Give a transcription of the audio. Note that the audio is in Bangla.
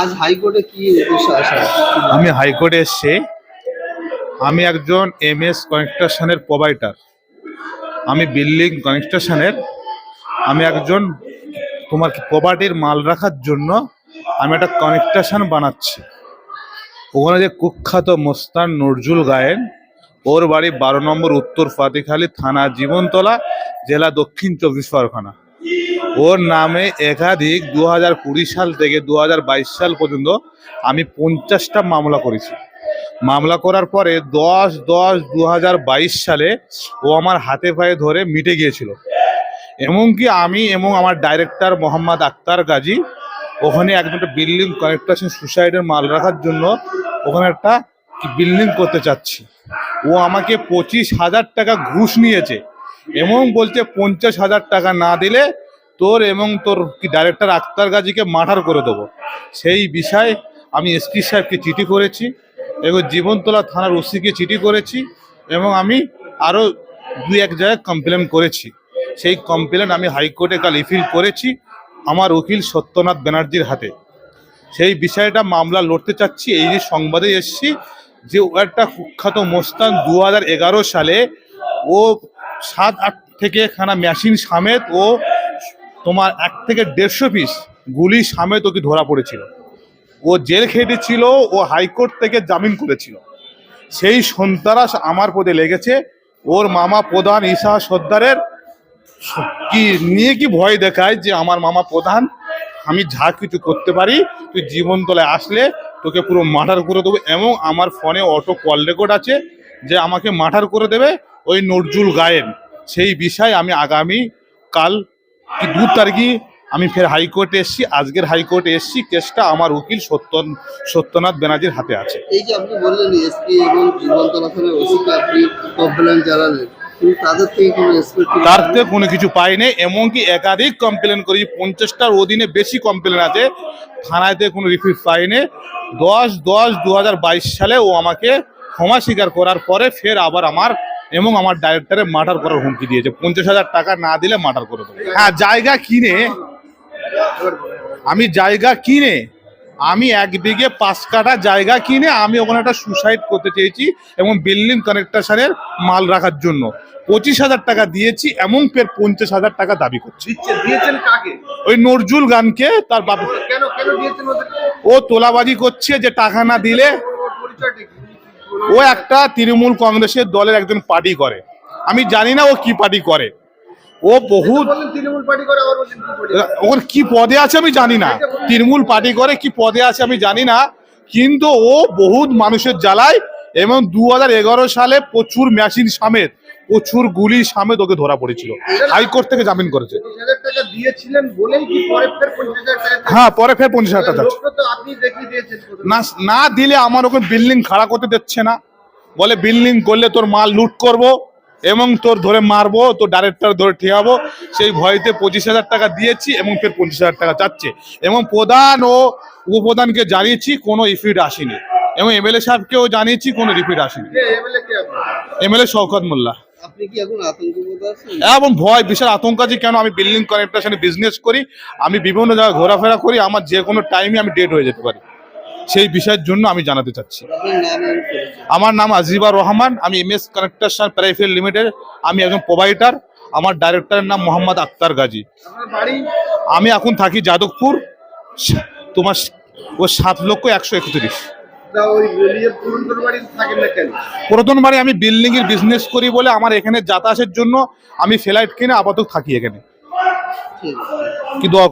আজ হাইকোর্টে কি আমি হাইকোর্টে এসছি। আমি একজন এম এস কনস্ট্রাকশনের প্রোভাইডার। আমি বিল্ডিং কনস্ট্রাকশনের। আমি একজন তোমার প্রপার্টির মাল রাখার জন্য আমি একটা কনস্ট্রাকশন বানাচ্ছি। ওখানে যে কুখ্যাত মোস্তান নজরুল গায়েন, ওর বাড়ি বারো নম্বর উত্তর ফাতিখালী থানা জীবনতলা, জেলা দক্ষিণ চব্বিশ পরগনা। ওর নামে একাধিক দু হাজার কুড়ি সাল থেকে দু হাজার বাইশ সাল পর্যন্ত আমি পঞ্চাশটা মামলা করেছি। মামলা করার পরে দশ দশ দু হাজার বাইশ সালে ও আমার হাতে পায়ে ধরে মিটে গিয়েছিল। এমনকি আমি এবং আমার ডাইরেক্টর মোহাম্মদ আক্তার গাজী ওখানে একজন বিল্ডিং কনস্ট্রাকশন সুসাইডের মাল রাখার জন্য ওখানে একটা বিল্ডিং করতে চাচ্ছি। ও আমাকে পঁচিশ হাজার টাকা ঘুষ নিয়েছে এবং বলছে পঞ্চাশ হাজার টাকা না দিলে তোর এবং তোর কি ডাইরেক্টর আক্তার গাজীকে মার্ডার করে দেবো? সেই বিষয়ে আমি এসপি সাহেবকে চিঠি করেছি এবং জীবনতলা থানার ওসিকে চিঠি করেছি এবং আমি আরও দুই এক জায়গায় কমপ্লেন করেছি। সেই কমপ্লেন আমি হাইকোর্টে কাল ইফিল করেছি আমার উকিল সত্যনাথ ব্যানার্জির হাতে। সেই বিষয়টা মামলা লড়তে চাচ্ছি, এই যে সংবাদে এসছি যে ও একটা কুখ্যাত মোস্তান দু সালে ও সাত আট থেকে খানা মেশিন সামেত ও তোমার এক থেকে দেড়শো পিস গুলি সামেত তোকে ধরা পড়েছিল। ও জেল খেটেছিল ও হাইকোর্ট থেকে জামিন করেছিল। সেই সন্ত্রাস আমার পদে লেগেছে। ওর মামা প্রধান ঈশা সর্দারের। কি, নিয়ে কি ভয় দেখায় যে আমার মামা প্রধান? আমি যা কিছু করতে পারি, তুই জীবনতলায় আসলে তোকে পুরো মার্ডার করে দেবো। এবং আমার ফোনে অটো কল রেকর্ড আছে যে আমাকে মার্ডার করে দেবে ওই নজরুল গায়েন। সেই বিষয়ে আমি আগামী কাল কি দু তারিখই আমি ফের হাইকোর্টে এসেছি আজকের হাইকোর্টে এসেছি কেসটা আমার উকিল সত্য সত্যনাথ ব্যানার্জির হাতে আছে। এই যে আপনি বললেন এসপি এবং জীবনতলা ওসিকে আপনি কমপ্লেন জানালেন তার থেকে কোনো কিছু পাইনি এমনকি একাধিক কমপ্লেন করি পঞ্চাশটার অধীনে বেশি কমপ্লেন আছে থানাতে কোনো রিফিট পাইনি। দশ দশ দু সালে ও আমাকে ক্ষমা স্বীকার করার পরে ফের আবার আমার এবং আমার ডাইরেক্টরে মার্ডার করার হুমকি দিয়েছে। পঞ্চাশ হাজার টাকা না দিলে মার্ডার করে দেবো। হ্যাঁ জায়গা কিনে আমি জায়গা কিনে আমি এক বিঘে পাঁচ কাঠা জায়গা কিনে আমি ওখানে একটা সুসাইড করতে চেয়েছি এবং বিল্ডিং কানেকট্রেশনের মাল রাখার জন্য। পঁচিশ হাজার টাকা দিয়েছি এমন ফের পঞ্চাশ হাজার টাকা দাবি করছি। দিয়েছেন কাকে? ওই নজরুল গানকে তার বাপ কেন কেন দিয়েছেন ওদের? ও তোলাবাজি করছে যে টাকা না দিলে ও একটা তৃণমূল কংগ্রেসের দলের একজন পার্টি করে। আমি জানি না ও কি পার্টি করে। ও বহু ওর কি পদে আছে আমি জানি না। তৃণমূল পার্টি করে কি পদে আছে আমি জানি না। কিন্তু ও বহুত মানুষের জ্বালায় এবং দু হাজার এগারো সালে প্রচুর মেশিন সামেত প্রচুর গুলি সামেত ওকে ধরা পড়েছিল। হাইকোর্ট থেকে জামিন করেছে। পঁচিশ হ্যাঁ পরে ফের পঞ্চাশ হাজার টাকা। না না দিলে আমার ওখানে বিল্ডিং খাড়া করতে দিচ্ছে না। বলে বিল্ডিং করলে তোর মাল লুট করব এবং তোর ধরে মারবো তোর ডাইরেক্টর ধরে ঠেয়াবো সেই ভয়তে পঁচিশ হাজার টাকা দিয়েছি এবং ফের পঞ্চাশ হাজার টাকা চাচ্ছে এবং প্রধান ও উপপ্রধানকে জানিয়েছি কোনো ইফিট আসেনি। এবং এমএলএ সাহেবকেও জানিয়েছি কোনো রিপিট আসেনি। এমএলএ শওকত মোল্লা। এবং ভয় বিশাল আতঙ্ক আছে। কেন আমি বিল্ডিং কনেকট্রেশনে বিজনেস করি? আমি বিভিন্ন জায়গায় ঘোরাফেরা করি। আমার যে কোনো টাইমে আমি ডেট হয়ে যেতে পারি। সেই বিষয়ের জন্য আমি জানাতে চাচ্ছি। আমার নাম আজিবা রহমান। আমি M S connector private limited আমি একজন প্রোভাইডার আমার ডাইরেক্টরের নাম মোহাম্মদ আক্তার গাজী। আমি এখন থাকি যাদবপুর। তোমার ও সাত লক্ষ একশো একত্রিশ। তা ওই নিজের পুরন্দর বাড়িতে থাকেন না কেন? প্রথমবারে আমি বিল্ডিং এর বিজনেস করি বলে আমার এখানে যাতায়াতের জন্য আমি ফ্লাইট কিনে আপাতত থাকি এখানে। কিন্তু কি দোয়া